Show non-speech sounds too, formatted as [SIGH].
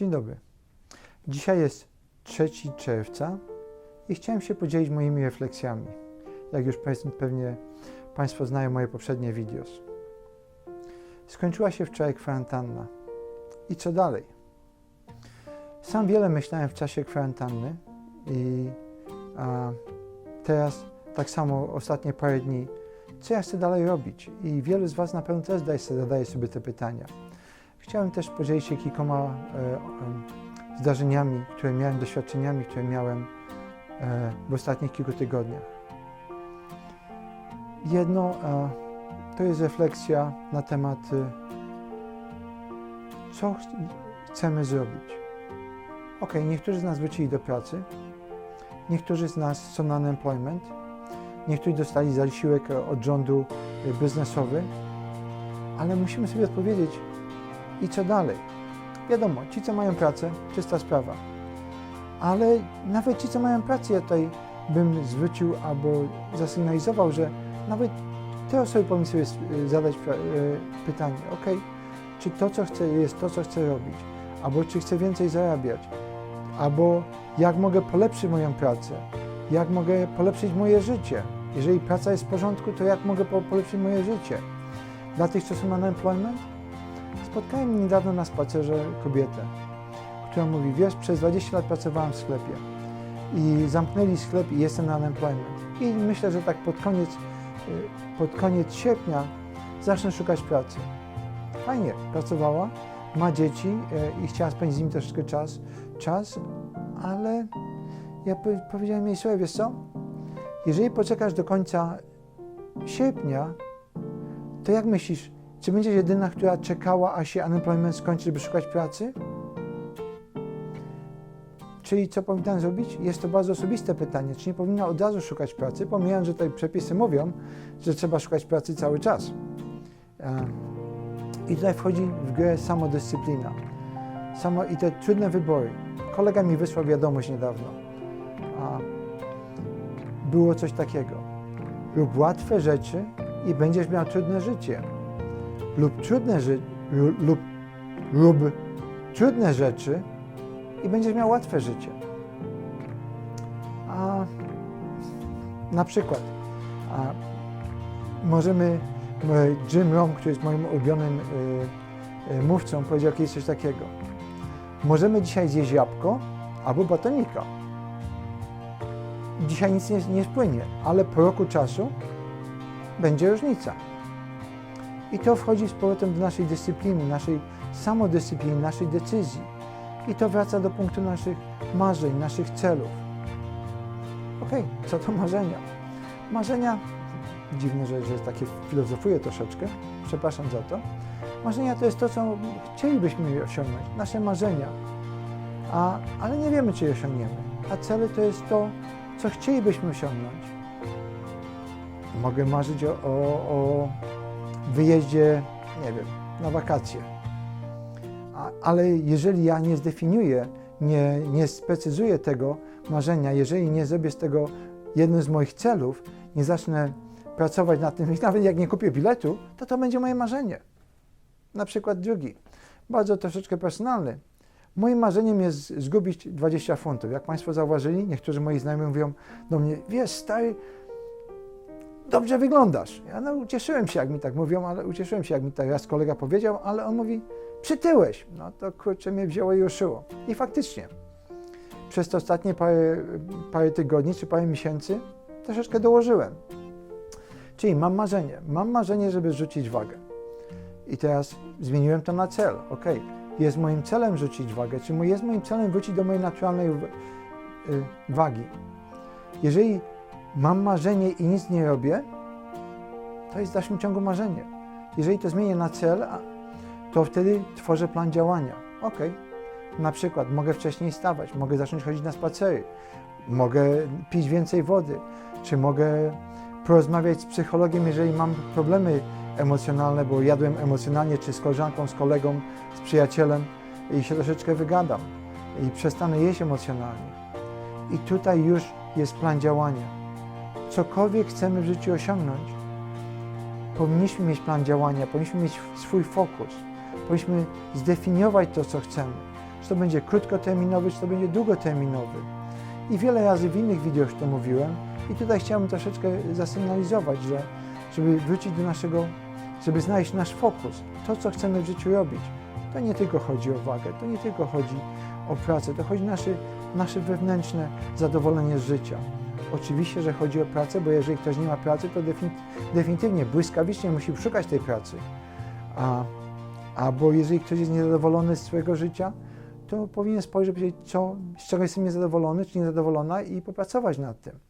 Dzień dobry. Dzisiaj jest 3 czerwca i chciałem się podzielić moimi refleksjami. Jak już pe- pewnie Państwo znają moje poprzednie videos. Skończyła się wczoraj kwarantanna. I co dalej? Sam wiele myślałem w czasie kwarantanny i a, teraz tak samo ostatnie parę dni, co ja chcę dalej robić? I wielu z Was na pewno też zadaje sobie te pytania. Chciałem też podzielić się kilkoma e, e, zdarzeniami, które miałem, doświadczeniami, które miałem e, w ostatnich kilku tygodniach. Jedno to jest refleksja na temat, co ch chcemy zrobić. Ok, niektórzy z nas wrócili do pracy, niektórzy z nas są na unemployment, niektórzy dostali zasiłek od rządu biznesowy, ale musimy sobie odpowiedzieć, i co dalej. Wiadomo, ci, co mają pracę, czysta sprawa. Ale nawet ci, co mają pracę, ja tutaj bym zwrócił albo zasygnalizował, że nawet te osoby powinny sobie zadać e, pytanie, ok, czy to, co chcę, jest to, co chcę robić, albo czy chcę więcej zarabiać, albo jak mogę polepszyć moją pracę, jak mogę polepszyć moje życie. Jeżeli praca jest w porządku, to jak mogę po- polepszyć moje życie. Dla tych, co są unemployment, Spotkałem niedawno na spacerze kobietę, która mówi, wiesz, przez 20 lat pracowałam w sklepie i zamknęli sklep i jestem na unemployment. I myślę, że tak pod koniec, y, pod koniec sierpnia zacznę szukać pracy. Fajnie, pracowała, ma dzieci y, i chciała spędzić z nimi troszeczkę czas, czas ale ja po- powiedziałem jej, słuchaj, wiesz co, jeżeli poczekasz do końca sierpnia, to jak myślisz, czy będziesz jedyna, która czekała, aż się unemployment skończy, żeby szukać pracy? Czyli co powinnam zrobić? Jest to bardzo osobiste pytanie. Czy nie powinna od razu szukać pracy, pomijając, że tutaj przepisy mówią, że trzeba szukać pracy cały czas. E, I tutaj wchodzi w grę samodyscyplina. Samo, I te trudne wybory. Kolega mi wysłał wiadomość niedawno. Było coś takiego. Rób łatwe rzeczy i będziesz miał trudne życie lub trudne, ży- lu- lub, lub trudne rzeczy i będziesz miał łatwe życie. A na przykład a, możemy, e, Jim Rohn, który jest moim ulubionym y, y, mówcą, powiedział kiedyś coś takiego. Możemy dzisiaj zjeść jabłko albo batonika. Dzisiaj nic nie, nie spłynie, ale po roku czasu będzie różnica. I to wchodzi z powrotem do naszej dyscypliny, naszej samodyscypliny, naszej decyzji. I to wraca do punktu naszych marzeń, naszych celów. Okej, co to marzenia? Marzenia, dziwne, że, że takie filozofuję troszeczkę, przepraszam za to. Marzenia to jest to, co chcielibyśmy osiągnąć, nasze marzenia, a, ale nie wiemy, czy je osiągniemy. A cele to jest to, co chcielibyśmy osiągnąć. Mogę marzyć o, o, o wyjeździe, nie wiem, na wakacje. A, ale jeżeli ja nie zdefiniuję, nie, nie sprecyzuję tego marzenia, jeżeli nie zrobię z tego jednym z moich celów, nie zacznę pracować nad tym, [LAUGHS] nawet jak nie kupię biletu, to to będzie moje marzenie. Na przykład drugi, bardzo troszeczkę personalny. Moim marzeniem jest zgubić 20 funtów. Jak Państwo zauważyli, niektórzy moi znajomi mówią do mnie, wiesz, stary, dobrze wyglądasz. Ja no, ucieszyłem się, jak mi tak mówią, ale ucieszyłem się, jak mi tak raz kolega powiedział, ale on mówi, przytyłeś. No to kurczę mnie wzięło i ruszyło. I faktycznie, przez te ostatnie parę, parę tygodni czy parę miesięcy troszeczkę dołożyłem. Czyli mam marzenie. Mam marzenie, żeby rzucić wagę. I teraz zmieniłem to na cel. Ok, jest moim celem rzucić wagę, czy jest moim celem wrócić do mojej naturalnej y, wagi. Jeżeli mam marzenie i nic nie robię, to jest w dalszym ciągu marzenie. Jeżeli to zmienię na cel, to wtedy tworzę plan działania. Ok, na przykład mogę wcześniej stawać, mogę zacząć chodzić na spacery, mogę pić więcej wody, czy mogę porozmawiać z psychologiem, jeżeli mam problemy emocjonalne, bo jadłem emocjonalnie, czy z koleżanką, z kolegą, z przyjacielem i się troszeczkę wygadam i przestanę jeść emocjonalnie. I tutaj już jest plan działania cokolwiek chcemy w życiu osiągnąć, powinniśmy mieć plan działania, powinniśmy mieć swój fokus, powinniśmy zdefiniować to, co chcemy. czy to będzie krótkoterminowy, czy to będzie długoterminowy. I wiele razy w innych wideo już to mówiłem i tutaj chciałbym troszeczkę zasygnalizować, że żeby wrócić do naszego, żeby znaleźć nasz fokus, to co chcemy w życiu robić, to nie tylko chodzi o wagę, to nie tylko chodzi o pracę, to chodzi o nasze, nasze wewnętrzne zadowolenie z życia. Oczywiście, że chodzi o pracę, bo jeżeli ktoś nie ma pracy, to defini- definitywnie błyskawicznie musi szukać tej pracy. A, albo jeżeli ktoś jest niezadowolony z swojego życia, to powinien spojrzeć, co, z czego jestem niezadowolony czy niezadowolona i popracować nad tym.